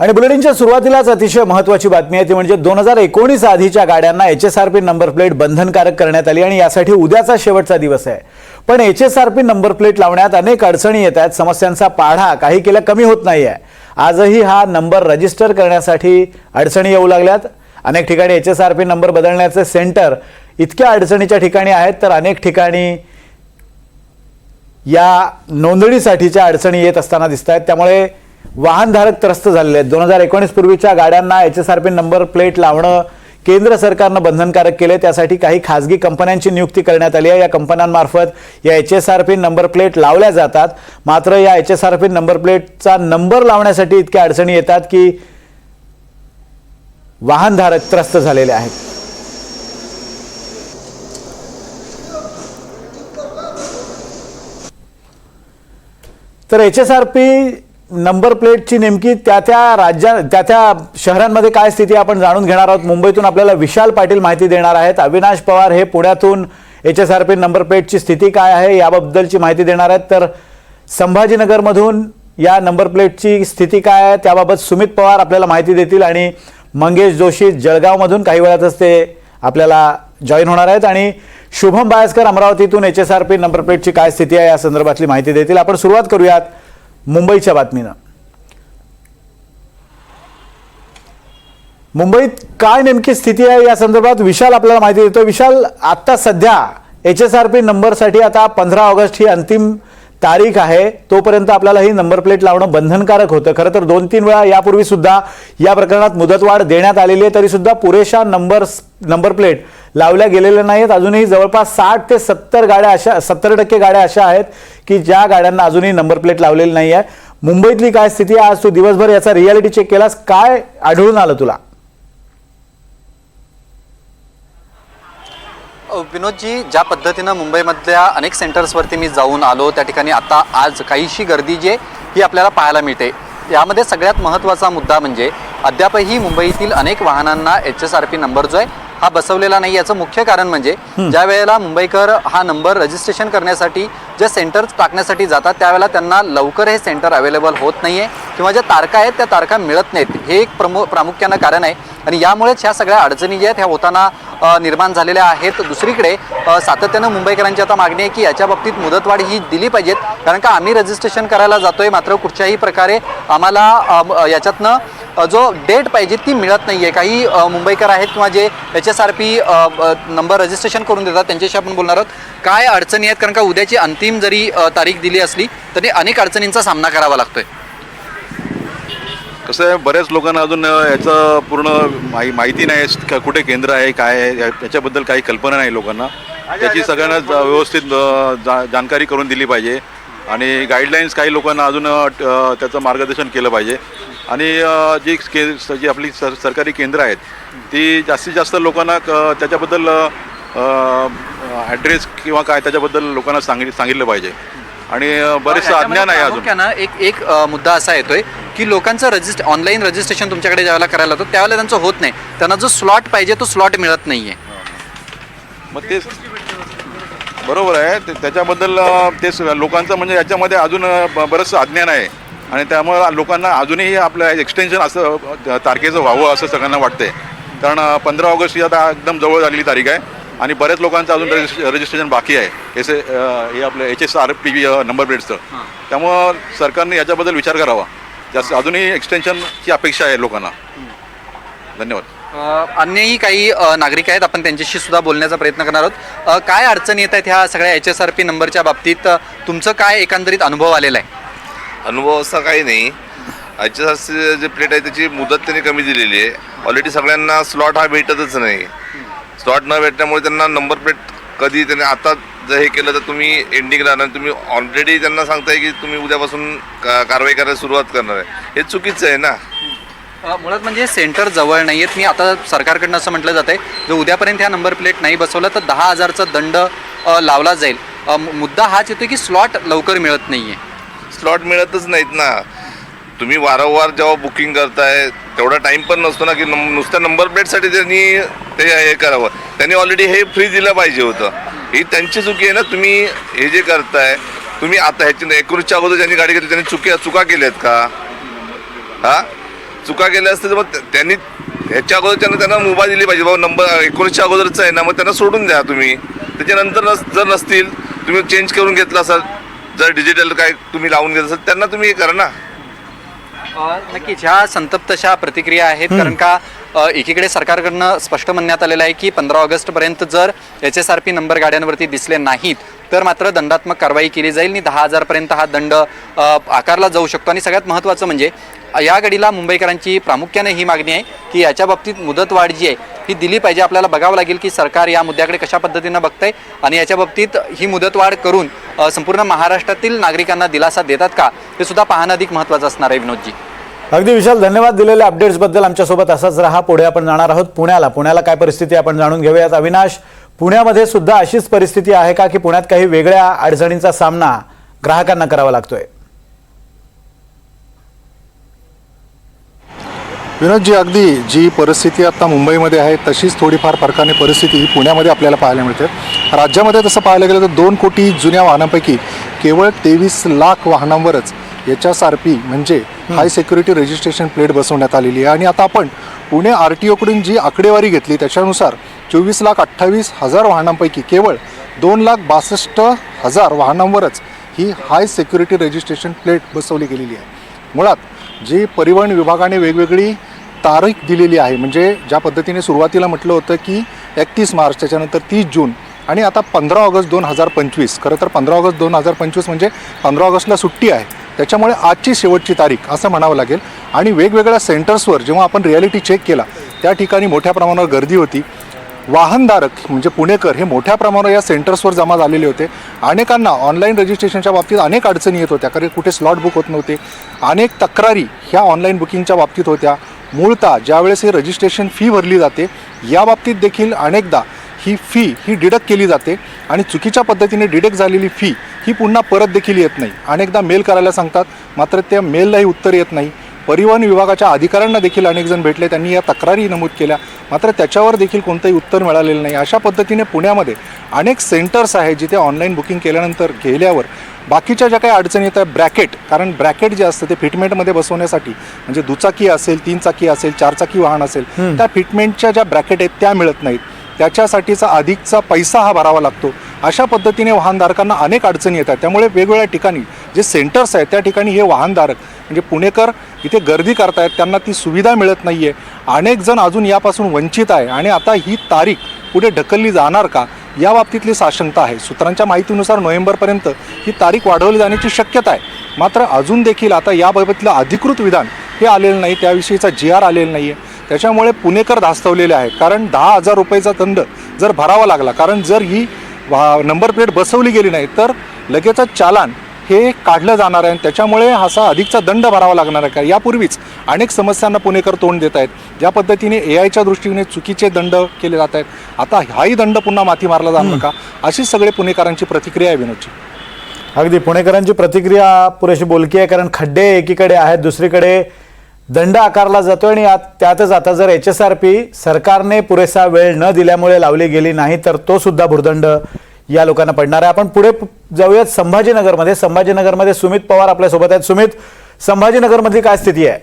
आणि बुलेटिनच्या सुरुवातीलाच अतिशय महत्वाची बातमी आहे ती म्हणजे दोन हजार एकोणीस आधीच्या गाड्यांना H S R P number plate बंधनकारक करण्यात आली आणि यासाठी उद्याचा शेवटचा दिवस आहे. पण H S R P number plate लावण्यात अनेक अडचणी येत आहेत समस्यांचा पाढा काही केला कमी होत नाही आहे आजही हा नंबर रजिस्टर करण्यासाठी अडचणी येऊ लागल्यात. अनेक ठिकाणी H S R P number बदलण्याचे सेंटर इतक्या अडचणीच्या ठिकाणी आहेत तर अनेक ठिकाणी या नोंदणीसाठीच्या अडचणी येत असताना दिसत आहेत त्यामुळे वाहनधारक त्रस्त झालेले आहेत. दोन हजार एकोणीस पूर्वीच्या गाड्यांना H S R P number plate लावणं केंद्र सरकारनं बंधनकारक केले त्यासाठी काही खासगी कंपन्यांची नियुक्ती करण्यात आली आहे. या कंपन्यांमार्फत या H S R P number plate लावल्या जातात. मात्र या H S R P number प्लेटचा नंबर लावण्यासाठी इतक्या अडचणी येतात की वाहनधारक त्रस्त झालेले आहेत. तर H S R P number प्लेटची नेमकी त्या त्या राज्या त्या त्या शहरांमध्ये काय स्थिती आपण जाणून घेणार आहोत. मुंबईतून आपल्याला विशाल पाटील माहिती देणार आहेत. अविनाश पवार हे पुण्यातून H S R P number प्लेटची स्थिती काय आहे याबद्दलची माहिती देणार आहेत. तर संभाजीनगरमधून या नंबर प्लेटची स्थिती काय आहे त्याबाबत सुमित पवार आपल्याला माहिती देतील आणि मंगेश जोशी जळगावमधून काही वेळातच ते आपल्याला जॉईन होणार आहेत. आणि Shubham Bayaskar अमरावतीतून H S R P number प्लेटची काय स्थिती आहे या संदर्भातली माहिती देतील. आपण सुरुवात करूयात. मुंबईच्या बातमीनं. मुंबईत काय नेमकी स्थिती आहे या संदर्भात विशाल आपल्याला माहिती देतो विशाल आत्ता सध्या एच एस आर पी नंबरसाठी आता पंधरा ऑगस्ट ही अंतिम तारीख आहे तोपर्यंत आपल्याला ही नंबर प्लेट लावणं बंधनकारक होतं. खरं तर दोन तीन वेळा यापूर्वी सुद्धा या प्रकरणात मुदतवाढ देण्यात आलेली आहे तरी सुद्धा पुरेशा नंबर नंबर प्लेट लावल्या गेलेल्या नाहीत अजूनही जवळपास साठ ते सत्तर गाड्या अशा सत्तर टक्के गाड्या अशा आहेत की ज्या गाड्यांना अजूनही नंबर प्लेट लावलेली नाही आहे मुंबईतली काय स्थिती आहे? आज तू दिवसभर याचा रियालिटी चेक केलास. काय आढळून आलं तुला? विनोदजी ज्या पद्धतीनं मुंबईमधल्या अनेक सेंटर्सवरती मी जाऊन आलो त्या ठिकाणी आता आज काहीशी गर्दी जी आहे ही आपल्याला पाहायला मिळते. यामध्ये सगळ्यात महत्त्वाचा मुद्दा म्हणजे अद्यापही मुंबईतील अनेक वाहनांना H S R P number जो आहे हा बसवलेला नाही. याचं मुख्य कारण म्हणजे ज्या वेळेला मुंबईकर हा नंबर रजिस्ट्रेशन करण्यासाठी जे सेंटर्स टाकण्यासाठी जातात त्यावेळेला त्यांना लवकर हे सेंटर अवेलेबल होत नाही आहे किंवा ज्या तारखा आहेत त्या तारखा मिळत नाहीत. हे एक प्रमु प्रामुख्यानं कारण आहे. आणि यामुळेच ह्या सगळ्या अडचणी ज्या आहेत ह्या होताना निर्माण झालेल्या आहेत. दुसरीकडे सातत्यानं मुंबईकरांची आता मागणी आहे की याच्या बाबतीत मुदतवाढ ही दिली पाहिजेत. कारण का आम्ही रजिस्ट्रेशन करायला जातोय मात्र कुठच्याही प्रकारे आम्हाला याच्यातनं जो डेट पाहिजे ती मिळत नाही आहे काही मुंबईकर आहेत किंवा जे H S R P number registration करून देतात त्यांच्याशी आपण बोलणार आहोत. काय अडचणी आहेत? कारण का उद्याची अंतिम जरी तारीख दिली असली तरी अनेक अडचणींचा सामना करावा लागतोय. कसं आहे बऱ्याच लोकांना अजून याचं पूर्ण माहि माहिती नाही कुठे केंद्र आहे काय आहे याच्याबद्दल काही कल्पना नाही लोकांना. त्याची सगळ्यांना ज- व्यवस्थित जा जानकारी करून दिली पाहिजे. आणि गाईडलाईन्स काही लोकांना अजून त्याचं मार्गदर्शन केलं पाहिजे. आणि जी के जी आपली सर सरकारी केंद्र आहेत ती जास्तीत जास्त लोकांना क- त्याच्याबद्दल ॲड्रेस किंवा काय त्याच्याबद्दल लोकांना सांगित सांगितलं पाहिजे. आणि बरेचसं अज्ञान आहे अजून. प्रामुख्यानं एक एक मुद्दा असा येतोय की लोकांचं रजिस्ट ऑनलाईन रजिस्ट्रेशन तुमच्याकडे ज्यावेळेला करायला होतं त्यावेळेला त्यांचं होत नाही. त्यांना जो स्लॉट पाहिजे तो स्लॉट मिळत नाहीये. मग तेच बरोबर आहे. ते- त्याच्याबद्दल तेच लोकांचं म्हणजे याच्यामध्ये अजून बरंचसं अज्ञान आहे. आणि त्यामुळे लोकांना अजूनही आपलं एक्सटेन्शन असं तारखेचं व्हावं असं सगळ्यांना वाटतंय. कारण पंधरा ऑगस्ट ही आता एकदम जवळ झालेली तारीख आहे आणि बऱ्याच लोकांचं अजून रजिस्ट्रे रजिस्ट्रेशन बाकी आहे. एस हे आपलं H S R P number प्लेटचं त्यामुळं सरकारने याच्याबद्दल विचार करावा. जास्त अजूनही एक्सटेन्शनची अपेक्षा आहे लोकांना. धन्यवाद. अन्यही काही नागरिक आहेत आपण त्यांच्याशी सुद्धा बोलण्याचा प्रयत्न करणार आहोत. काय अडचणी येत आहेत ह्या सगळ्या एच एस आर पी नंबरच्या बाबतीत? तुमचं काय एकंदरीत अनुभव आलेला आहे? अनुभव असा काही नाही. आजच्या जे प्लेट आहे त्याची मुदत त्यांनी कमी दिलेली आहे. ऑलरेडी सगळ्यांना स्लॉट हा भेटतच नाही. स्लॉट न भेटल्यामुळे त्यांना नंबर प्लेट कधी त्यांनी आता जर हे केलं तर तुम्ही एंडिंग राहणार. तुम्ही ऑलरेडी त्यांना सांगताय की तुम्ही उद्यापासून का कारवाई करायला सुरुवात करणार आहे. हे चुकीचं आहे ना? मुळात म्हणजे सेंटर जवळ नाही आहेत मी आता सरकारकडनं असं म्हटलं जातं आहे जर उद्यापर्यंत ह्या नंबर प्लेट नाही बसवलं तर दहा हजारचा दंड लावला जाईल. मुद्दा हाच येतो की स्लॉट लवकर मिळत नाही आहे स्लॉट मिळतच नाहीत ना. तुम्ही वारंवार जेव्हा बुकिंग करताय तेवढा टाईम पण नसतो ना की नुसत्या नंबर प्लेटसाठी त्यांनी ते हे करावं. त्यांनी ऑलरेडी हे फ्री दिलं पाहिजे होतं. ही त्यांची चुकी आहे ना तुम्ही हे जे करताय तुम्ही आता ह्याची एकोणीसच्या अगोदर ज्यांनी गाडी घेतली त्यांनी चुकी चुका केल्यात का? हा? चुका केल्या असतील तर मग त्यांनी ह्याच्या अगोदर त्यांना त्यांना मोबाईल दिली पाहिजे. बाबा नंबर एकोणीसच्या अगोदरच आहे ना मग त्यांना सोडून द्या तुम्ही. त्याच्यानंतर नस जर नसतील तुम्ही चेंज करून घेतला असाल जर डिजिटल काय तुम्ही लावून घेत असाल त्यांना तुम्ही हे करा ना. नक्कीच. ह्या संतप्त अशा प्रतिक्रिया आहेत कारण का अ, एकीकडे सरकारकडनं स्पष्ट म्हणण्यात आलेलं आहे की पंधरा ऑगस्टपर्यंत जर H S R P number गाड्यांवरती दिसले नाहीत तर मात्र दंडात्मक कारवाई केली जाईल. आणि दहा हजारपर्यंत हा दंड आकारला जाऊ शकतो. आणि सगळ्यात महत्त्वाचं म्हणजे या घडीला मुंबईकरांची प्रामुख्याने ही मागणी आहे की याच्या बाबतीत मुदतवाढ जी आहे ही दिली पाहिजे. आपल्याला बघावं लागेल की सरकार या मुद्द्याकडे कशा पद्धतीनं बघतंय आणि याच्या बाबतीत ही मुदतवाढ करून संपूर्ण महाराष्ट्रातील नागरिकांना दिलासा देतात का? हे सुद्धा पाहणं अधिक महत्त्वाचं असणार आहे विनोदजी. अगदी विशाल धन्यवाद दिलेल्या अपडेट्सबद्दल आमच्यासोबत. असाच राहा पुढे आपण जाणार आहोत पुण्याला. पुण्याला काय परिस्थिती आपण जाणून घेऊयात. अविनाश पुण्यामध्ये सुद्धा अशीच परिस्थिती आहे का की पुण्यात काही वेगळ्या अडचणींचा सामना ग्राहकांना करावा लागतोय? विनोदजी अगदी जी परिस्थिती आता मुंबईमध्ये आहे तशीच थोडीफार फरकाने परिस्थिती ही पुण्यामध्ये आपल्याला पाहायला मिळते. राज्यामध्ये तसं पाहायला गेलं तर दोन कोटी जुन्या वाहनांपैकी केवळ तेवीस लाख वाहनांवरच एच एस आर पी म्हणजे हाय सिक्युरिटी रजिस्ट्रेशन प्लेट बसवण्यात आलेली आहे. आणि आता आपण पुणे आर टी ओकडून जी आकडेवारी घेतली त्याच्यानुसार चोवीस लाख अठ्ठावीस हजार वाहनांपैकी केवळ दोन लाख बासष्ट हजार वाहनांवरच ही हाय सिक्युरिटी रजिस्ट्रेशन प्लेट बसवली गेलेली आहे. मुळात जी परिवहन विभागाने वेगवेगळी तारीख दिलेली आहे म्हणजे ज्या पद्धतीने सुरुवातीला म्हटलं होतं की एकतीस मार्च त्याच्यानंतर तीस जून आणि आता पंधरा ऑगस्ट दोन हजार पंचवीस. खरं तर पंधरा ऑगस्ट दोन हजार पंचवीस म्हणजे पंधरा ऑगस्टला सुट्टी आहे. त्याच्यामुळे आजची शेवटची तारीख असं म्हणावं लागेल. आणि वेगवेगळ्या सेंटर्सवर जेव्हा आपण रियालिटी चेक केला त्या ठिकाणी मोठ्या प्रमाणावर गर्दी होती. वाहनधारक म्हणजे पुणेकर हे मोठ्या प्रमाणावर या सेंटर्सवर जमा झालेले होते. अनेकांना ऑनलाईन रजिस्ट्रेशनच्या बाबतीत अनेक अडचणी येत होत्या कारण कुठे स्लॉट बुक होत नव्हते. अनेक तक्रारी ह्या ऑनलाईन बुकिंगच्या बाबतीत होत्या. मूळतः ज्यावेळेस हे रजिस्ट्रेशन फी भरली जाते या बाबतीत देखील अनेकदा ही फी ही डिडक्ट केली जाते आणि चुकीच्या पद्धतीने डिडक्ट झालेली फी ही पुन्हा परत देखील येत नाही. अनेकदा मेल करायला सांगतात मात्र त्या मेललाही उत्तर येत नाही. परिवहन विभागाच्या अधिकाऱ्यांना देखील अनेक जण भेटले. त्यांनी या तक्रारी नमूद केल्या. मात्र त्याच्यावर देखील कोणतंही उत्तर मिळालेलं नाही. अशा पद्धतीने पुण्यामध्ये अनेक सेंटर्स आहेत जिथे ऑनलाईन बुकिंग केल्यानंतर गेल्यावर बाकीच्या ज्या काही अडचणी येतात ब्रॅकेट कारण ब्रॅकेट जे असतं ते फिटमेंटमध्ये बसवण्यासाठी म्हणजे दुचाकी असेल तीन चाकी असेल चार चाकी वाहन असेल त्या फिटमेंटच्या ज्या ब्रॅकेट आहेत त्या मिळत नाहीत. त्याच्यासाठीचा अधिकचा पैसा हा भरावा लागतो. अशा पद्धतीने वाहनधारकांना अनेक अडचणी येतात. त्यामुळे वेगवेगळ्या ठिकाणी जे सेंटर्स आहेत त्या ठिकाणी हे वाहनधारक म्हणजे पुणेकर इथे गर्दी करतायत. त्यांना ती सुविधा मिळत नाही आहे अनेक जण अजून यापासून वंचित आहे. आणि आता ही तारीख पुढे ढकलली जाणार का? या बाबतीतली साशंकता आहे. सूत्रांच्या माहितीनुसार नोव्हेंबरपर्यंत ही तारीख वाढवली जाण्याची शक्यता आहे. मात्र अजून देखील आता याबाबतलं अधिकृत विधान हे आलेलं नाही. त्याविषयीचा जी आर आलेला नाही आहे त्याच्यामुळे पुणेकर धास्तवलेले आहेत. कारण दहा हजार रुपयेचा दंड जर भरावा लागला कारण जर ही वा नंबर प्लेट बसवली गेली नाही तर लगेचच चालान हे काढलं जाणार आहे. आणि त्याच्यामुळे असा अधिकचा दंड भरावा लागणार आहे. का यापूर्वीच अनेक समस्यांना पुणेकर तोंड देत आहेत. ज्या पद्धतीने ए आयच्या दृष्टीने चुकीचे दंड केले जात आहेत. आता हाही दंड पुन्हा माथी मारला जाणार का? अशी सगळे पुणेकरांची प्रतिक्रिया आहे विनोदची अगदी पुणेकरांची प्रतिक्रिया पुरेशी बोलकी आहे कारण खड्डे एकीकडे आहेत दुसरीकडे दंड आकारला जातो आणि त्यातच आता जर एच एस आर पी सरकारने पुरेसा वेळ न दिल्यामुळे लावली गेली नाही तर तो सुद्धा भुर्दंड या लोकांना पडणार आहे. आपण पुढे जाऊयात संभाजीनगरमध्ये. संभाजीनगरमध्ये सुमित पवार आपल्यासोबत आहेत. सुमित संभाजीनगरमधली काय स्थिती आहे?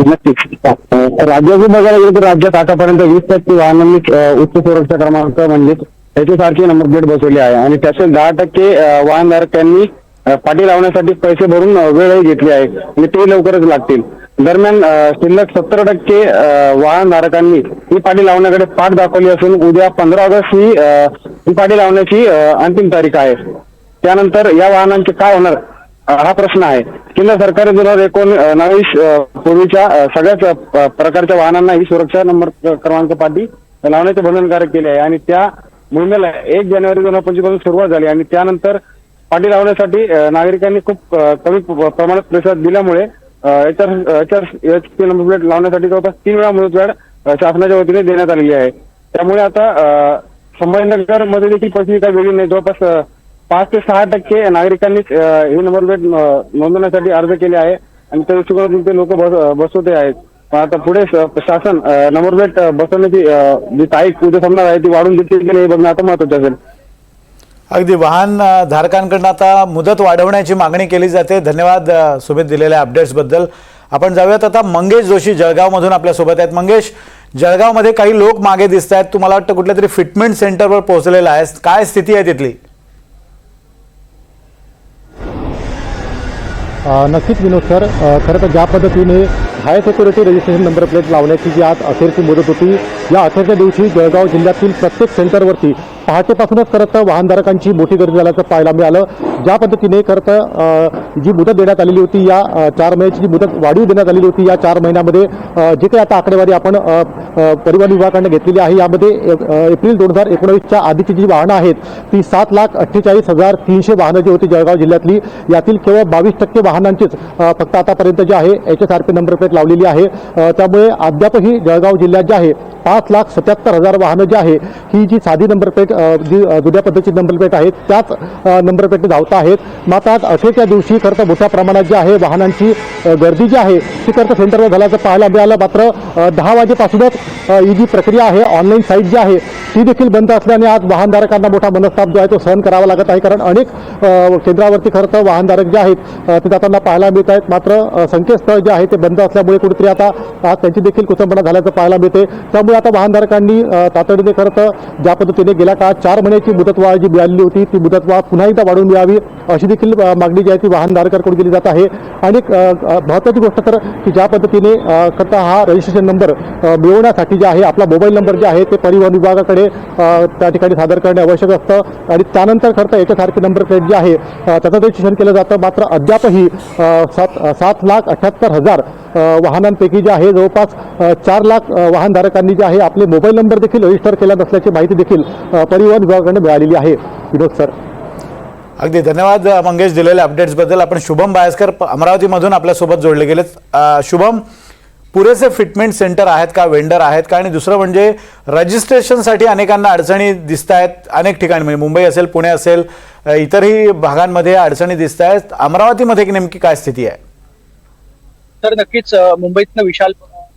नक्कीच राज्याचं बघायला गेलं तर राज्यात आतापर्यंत वीस टक्के वाहनांनी उच्च सुरक्षा क्रमांक म्हणजे याच्यासारखी नंबर प्लेट बसवली आहे. आणि त्याचे दहा टक्के वाहनधारकांनी पाठी लावण्यासाठी पैसे भरून वेळही घेतली आहे. आणि ते लवकरच लागतील. दरम्यान शिल्लक सत्तर टक्के वाहनधारकांनी ही पाठी लावण्याकडे पाठ दाखवली असून उद्या पंधरा ऑगस्ट ही पाठी लावण्याची अंतिम तारीख आहे. त्यानंतर या वाहनांचे काय होणार हा प्रश्न आहे. केंद्र सरकारने दोन हजार एकोणीस पूर्वीच्या सगळ्याच प्रकारच्या वाहनांना ही सुरक्षा नंबर क्रमांक पाठी लावण्याचे बंधनकारक केले आहे. आणि त्या मोहिमेला एक जानेवारी दोन हजार पंचवीसपासून सुरुवात झाली आणि त्यानंतर पाठी लावण्यासाठी नागरिकांनी खूप कमी प्रमाणात प्रतिसाद दिल्यामुळे एच नंबर प्लेट लावण्यासाठी जवळपास तीन वेळा मुदतवाढ शासनाच्या वतीने देण्यात आलेली आहे. त्यामुळे आता संभाजीनगरमध्ये देखील परिस्थिती काही वेगळी नाही. जवळपास पाच ते सहा टक्के नागरिकांनीच हे ही नंबर प्लेट नोंदवण्यासाठी अर्ज केले आहे आणि त्या दृष्टिकोनातून ते लोक बसवते आहेत. पण आता पुढे शासन नंबर प्लेट बसवण्याची जी तारीख उद्या समजा आहे ती वाढून देतील की नाही हे बघणं आता महत्वाचं असेल. अगदी वाहन धारकांकडून धारकांकडनं आता मुदत वाढवण्याची मागणी केली जाते. धन्यवाद सुमित दिलेल्या अपडेट्सबद्दल आपण जाऊयात आता मंगेश जोशी जळगावमधून आपल्यासोबत आहेत. मंगेश जळगावमध्ये काही लोक मागे दिसत आहेत. तुम्हाला वाटतं कुठल्या तरी फिटमेंट सेंटरवर पोहोचलेला आहे? काय स्थिती आहे तिथली? नक्कीच विनोद सर. खरं तर ज्या पद्धतीने high security registration number plate लावण्याची जी आज अखेरची मुदत होती या अखेरच्या दिवशी जळगाव जिल्ह्यातील प्रत्येक सेंटरवरती पहाटेपासूनच खरं वाहनधारकांची मोठी गर्दी झाल्याचं पाहायला मिळालं. ज्या पद्धतीने खरं तर जी मुदत देण्यात आलेली होती या चार महिन्याची जी मुदत वाढीव देण्यात आलेली होती या चार महिन्यामध्ये जे काही आता आकडेवारी आपण परिवहन विभागाकडनं घेतलेली आहे यामध्ये एप्रिल दोन हजार एकोणावीसच्या आधीची जी वाहनं आहेत ती सात लाख अठ्ठेचाळीस हजार तीनशे वाहनं जी होती जळगाव जिल्ह्यातली यातील केवळ बावीस टक्के वाहनांचीच फक्त आतापर्यंत जे आहे H S R P number plate लावलेली आहे. त्यामुळे अद्यापही जळगाव जिल्ह्यात जे आहे पाच लाख सत्याहत्तर हजार वाहनं जी आहे ही जी साधी नंबर प्लेट जी जुन्या पद्धतीची नंबर प्लेट आहेत त्याच नंबर प्लेट धावता आहेत. मात्र आज अखेरच्या दिवशी खरं तर मोठ्या प्रमाणात जी आहे वाहनांची गर्दी जी आहे ती खरं तर सेंटरवर झाल्याचं पाहायला मिळालं. मात्र दहा वाजेपासूनच ही जी प्रक्रिया आहे ऑनलाईन साईट जी आहे ती देखील बंद असल्याने आज वाहनधारकांना मोठा मनस्ताप जो आहे तो सहन करावा लागत आहे. कारण अनेक केंद्रावरती खरं तर वाहनधारक जे आहेत ते जाताना पाहायला मिळत आहेत. मात्र संकेतस्थळ जे आहे ते बंद असल्यामुळे कुठेतरी आता आज त्यांची देखील कुचंबना झाल्याचं पाहायला मिळते. त्यामुळे आता वाहनधारकांनी तातडीने खरं तर ज्या पद्धतीने गेल्या काळात चार महिन्याची मुदतवाढ जी मिळालेली होती ती मुदतवाढ पुन्हा एकदा वाढवून मिळावी अशी देखील मागणी जी आहे ती वाहनधारकांकडून केली जात आहे. आणि महत्वाची महत्त्वाची गोष्ट तर की ज्या पद्धतीने करता हा रजिस्ट्रेशन नंबर मिळवण्यासाठी जे आहे आपला मोबाईल नंबर जे आहे ते परिवहन विभागाकडे त्या ठिकाणी सादर करणे आवश्यक असतं. आणि त्यानंतर खरं तर याच्यासारखी नंबर प्लेट जे आहे त्याचं रजिस्ट्रेशन केलं जातं. मात्र अद्यापही सात सात लाख अठ्ठ्याहत्तर हजार वाहनांपैकी जे आहे जवळपास चार लाख वाहनधारकांनी जे आहे आपले मोबाईल नंबर देखील रजिस्टर केला नसल्याची माहिती देखील परिवहन विभागाकडे मिळालेली आहे. विनोद सर. अगदी धन्यवाद मंगेश दिलेल्या अपडेट्सबद्दल आपण शुभम बायस्कर अमरावतीमधून आपल्यासोबत जोडले गेलेत. शुभम पुरेसे फिटमेंट सेंटर आहेत का? वेंडर आहेत का? आणि दुसरं म्हणजे रजिस्ट्रेशनसाठी अनेकांना अडचणी दिसत आहेत अनेक ठिकाणी म्हणजे मुंबई असेल पुणे असेल इतरही भागांमध्ये अडचणी दिसत आहेत अमरावतीमध्ये नेमकी काय स्थिती आहे? तर नक्कीच मुंबईतनं विशाल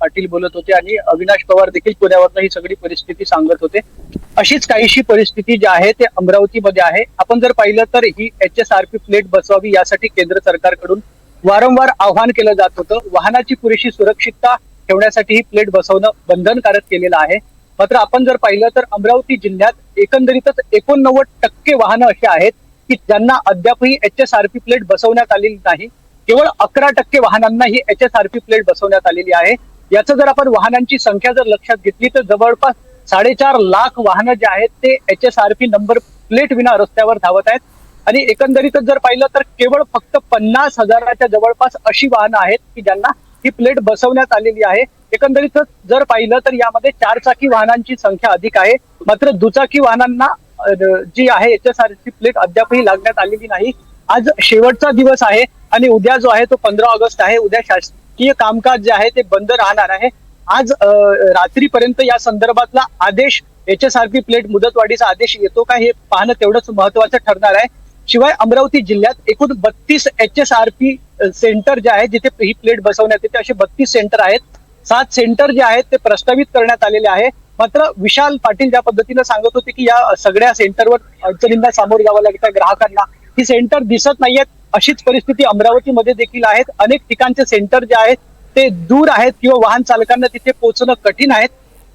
पाटील बोलत होते आणि अविनाश पवार देखील पुण्यावरनं ही सगळी परिस्थिती सांगत होते. अशीच काहीशी परिस्थिती जी आहे ते अमरावतीमध्ये आहे. आपण जर पाहिलं तर ही H S R P plate बसवावी यासाठी केंद्र सरकारकडून वारंवार आव्हान केलं जात होतं. वाहनाची पुरेशी सुरक्षितता ठेवण्यासाठी ही प्लेट बसवणं बंधनकारक केलेलं आहे. मात्र आपण जर पाहिलं तर अमरावती जिल्ह्यात एकंदरीतच एकोणनव्वद टक्के वाहनं अशी आहेत की ज्यांना अद्यापही H S R P plate बसवण्यात आलेली नाही. केवळ अकरा टक्के वाहनांना ही H S R P plate बसवण्यात आलेली आहे. याचं जर आपण वाहनांची संख्या जर लक्षात घेतली तर जवळपास साडेचार लाख वाहनं जे आहेत ते H S R P number plate विना रस्त्यावर धावत आहेत. आणि एकंदरीतच जर पाहिलं तर केवळ फक्त पन्नास हजाराच्या जवळपास अशी वाहनं आहेत की ज्यांना ही प्लेट बसवण्यात आलेली आहे. एकंदरीतच जर पाहिलं तर यामध्ये चारचाकी वाहनांची संख्या अधिक आहे. मात्र दुचाकी वाहनांना जी आहे एच एस आर ची प्लेट अद्यापही लागण्यात आलेली नाही. आज शेवटचा दिवस आहे. आणि उद्या जो आहे तो पंधरा ऑगस्ट आहे. उद्या शासकीय कामकाज जे आहे ते बंद राहणार आहे. आज रात्रीपर्यंत या संदर्भातला आदेश H S R P plate मुदतवाढीचा आदेश येतो का हे पाहणं तेवढंच महत्वाचं ठरणार आहे. शिवाय अमरावती जिल्ह्यात एकूण बत्तीस H S R P center जे आहे जिथे ही प्लेट बसवण्यात येते असे बत्तीस सेंटर आहेत. सात सेंटर जे आहेत ते प्रस्तावित करण्यात आलेले आहे. मात्र विशाल पाटील ज्या पद्धतीनं सांगत होते की या सगळ्या सेंटरवर अडचणींना सामोरं जावं लागतं ग्राहकांना ही सेंटर दिसत नाहीयेत. अशीच परिस्थिती अमरावतीमध्ये देखील आहेत. अनेक ठिकाणचे सेंटर जे आहेत ते दूर आहेत किंवा वाहन चालकांना तिथे पोहोचणं कठीण आहेत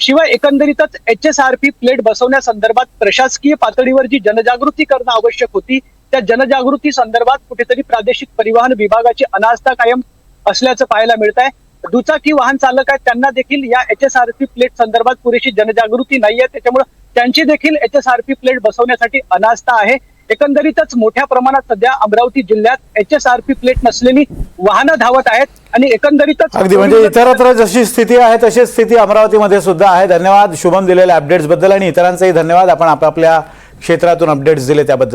शिवाय एकंदरीतच H S R P plate बसवण्यासंदर्भात प्रशासकीय पातळीवर जी जनजागृती करणं आवश्यक होती त्या जनजागृती संदर्भात कुठेतरी प्रादेशिक परिवहन विभागाची अनास्था कायम असल्याचं पाहायला मिळत आहे दुचाकी वाहन चालक आहेत त्यांना देखील या H S R P plate संदर्भात पुरेशी जनजागृती नाही आहे त्याच्यामुळे त्यांची देखील H S R P plate बसवण्यासाठी अनास्था आहे. एकंदरीतच मोठ्या प्रमाणात सध्या अमरावती जिल्ह्यात H S R P plate नसलेली वाहनं धावत आहेत आणि एकंदरीतच अगदी म्हणजे इतरत्र जशी स्थिती आहे तशीच स्थिती अमरावतीमध्ये सुद्धा आहे. धन्यवाद. शुभम दिलेल्या अपडेट्सबद्दल आणि इतरांचेही धन्यवाद. आपण आपापल्या क्षेत्रातून अपडेट्स दिले त्याबद्दल.